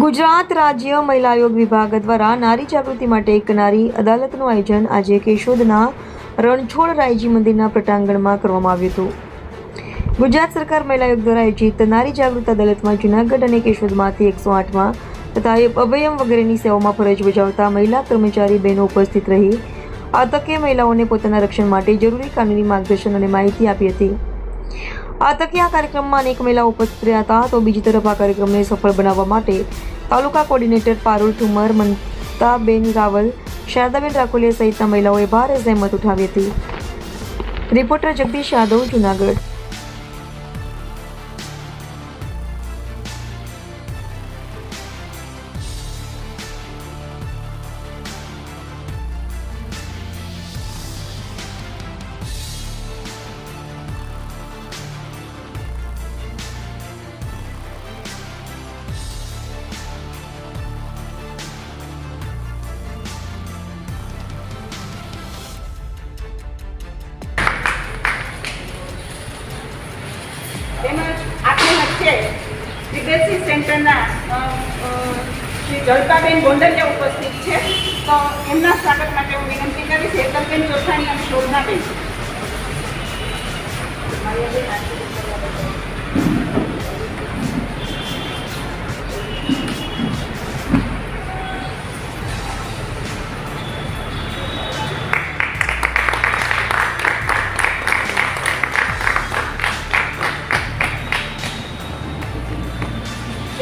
ગુજરાત રાજ્ય મહિલા આયોગ વિભાગ દ્વારા નારી જાગૃતિ માટે એક નારી અદાલતનું આયોજન આજે કેશોદના રણછોડ રાયજી મંદિરના પ્રટાંગણમાં કરવામાં આવ્યું હતું. ગુજરાત સરકાર મહિલા આયોગ દ્વારા આયોજિત નારી જાગૃત અદાલતમાં જૂનાગઢ અને કેશોદમાંથી એકસો આઠમાં તથા અભયમ વગેરેની સેવામાં ફરજ બજાવતા મહિલા કર્મચારી બહેનો ઉપસ્થિત રહી આ તકે મહિલાઓને પોતાના રક્ષણ માટે જરૂરી કાનૂની માર્ગદર્શન અને માહિતી આપી હતી. આ તકે આ કાર્યક્રમમાં અનેક મહિલાઓ ઉપસ્થિત રહ્યા હતા. તો બીજી તરફ આ કાર્યક્રમને સફળ બનાવવા માટે તાલુકા કોર્ડિનેટર પારુલ ઠુમર મમતાબેન રાવલ, શારદાબેન રાખોલિયા સહિતના મહિલાઓએ ભારે જહેમત ઉઠાવી હતી. રિપોર્ટર જગદીશ યાદવ, જુનાગઢ. વિદેશી સેન્ટરના શ્રી જલતાબેન ગોંડલિયા ઉપસ્થિત છે, તો એમના સ્વાગત માટે હું વિનંતી કરીશ. હેતલબેન ચોથાણી અને શોભનાબેન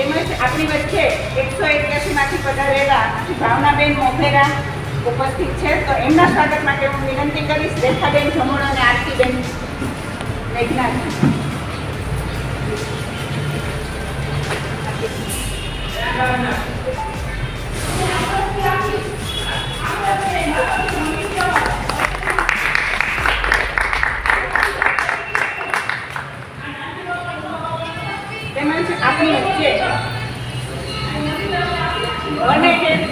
તેમજ આપણી વચ્ચે એકસો એક્યાસીમાંથી પધારેલા ભાવનાબેન મોભેરા ઉપસ્થિત છે. તો એમના સ્વાગત માટે હું વિનંતી કરીશ. રેખાબેન જમણ અને આરતીબેન મેઘનાથ. તેમજ આપણી વચ્ચે વન એટ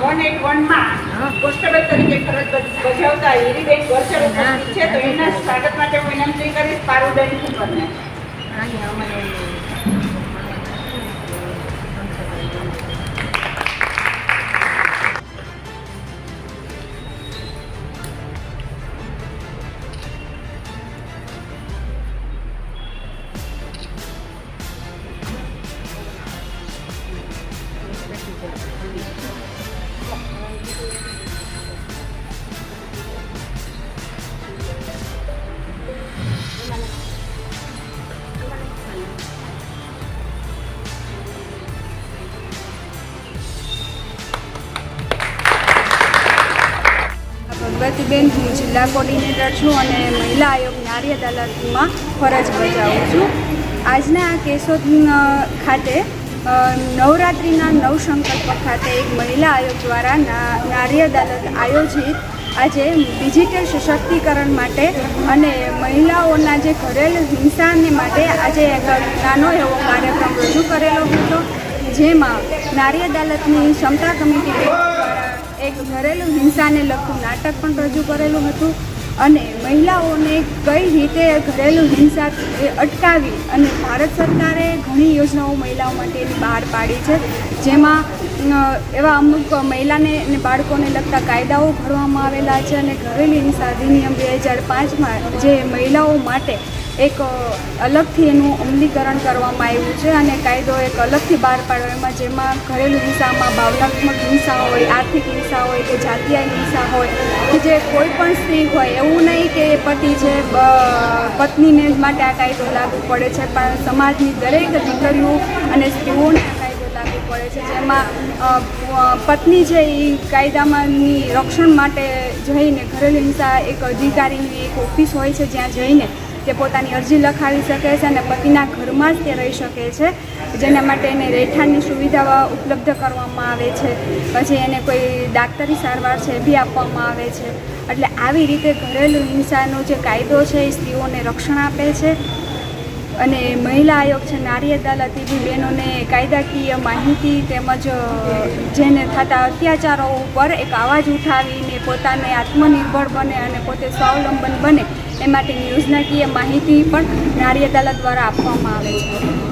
વન એટ વનમાં કોન્સ્ટેબલ તરીકે ફરજ બજ- બજાવતા હીરીબેન ગોચર ઉપસ્થિત છે તો એના સ્વાગત માટે હું વિનંતી કરીશ પારુબેન ઠુકરને ભગવતીબેન હું જિલ્લા કોર્ડિનેટર છું અને મહિલા આયોગ નારી અદાલતમાં ફરજ બજાવું છું. આજના આ કેશોદ ખાતે નવરાત્રિના નવ સંકલ્પ ખાતે એક મહિલા આયોગ દ્વારા નારી અદાલત આયોજિત આજે ડિજિટલ સશક્તિકરણ માટે અને મહિલાઓના જે ઘરેલું હિંસાને માટે આજે એક નાનો એવો કાર્યક્રમ રજૂ કરેલો હતો, જેમાં નારી અદાલતની ક્ષમતા કમિટી દ્વારા એક ઘરેલું હિંસાને લગતું નાટક પણ રજૂ કરેલું હતું અને મહિલાઓને કઈ રીતે ઘરેલું હિંસા અટકાવી અને ભારત સરકારે ઘણી યોજનાઓ મહિલાઓ માટેની બહાર પાડી છે. જેમાં એવા અમુક મહિલાને અને બાળકોને લગતા કાયદાઓ ઘડવામાં આવેલા છે અને ઘરેલું હિંસા અધિનિયમ બે હજાર પાંચમાં જે મહિલાઓ માટે એક અલગથી એનું અમલીકરણ કરવામાં આવ્યું છે અને કાયદો એક અલગથી બહાર પાડ્યો. એમાં જેમાં ઘરેલું હિંસામાં ભાવનાત્મક હિંસા હોય, આર્થિક હિંસા હોય કે જાતીય હિંસા હોય, કે જે કોઈ પણ સ્ત્રી હોય, એવું નહીં કે પતિ છે પત્નીને માટે આ કાયદો લાગુ પડે છે, પણ સમાજની દરેક દીકરીઓ અને સ્ત્રીઓને આ કાયદો લાગુ પડે છે. જેમાં પત્ની છે એ કાયદામાંની રક્ષણ માટે જઈને, ઘરેલું હિંસા એક અધિકારીની એક ઓફિસ હોય છે, જ્યાં જઈને તે પોતાની અરજી લખાવી શકે છે અને પતિના ઘરમાં જ તે રહી શકે છે, જેના માટે એને રહેઠાણની સુવિધા ઉપલબ્ધ કરવામાં આવે છે. પછી એને કોઈ ડાક્ટરી સારવાર છે બી આપવામાં આવે છે. એટલે આવી રીતે ઘરેલું હિંસાનો જે કાયદો છે એ સ્ત્રીઓને રક્ષણ આપે છે. અને મહિલા આયોગ છે, નારી અદાલત એવી બહેનોને કાયદાકીય માહિતી તેમજ જેને થતા અત્યાચારો ઉપર એક અવાજ ઉઠાવીને પોતાને આત્મનિર્ભર બને અને પોતે સ્વાવલંબન બને એ માટેની યોજનાકીય માહિતી પણ નારી અદાલત દ્વારા આપવામાં આવે છે.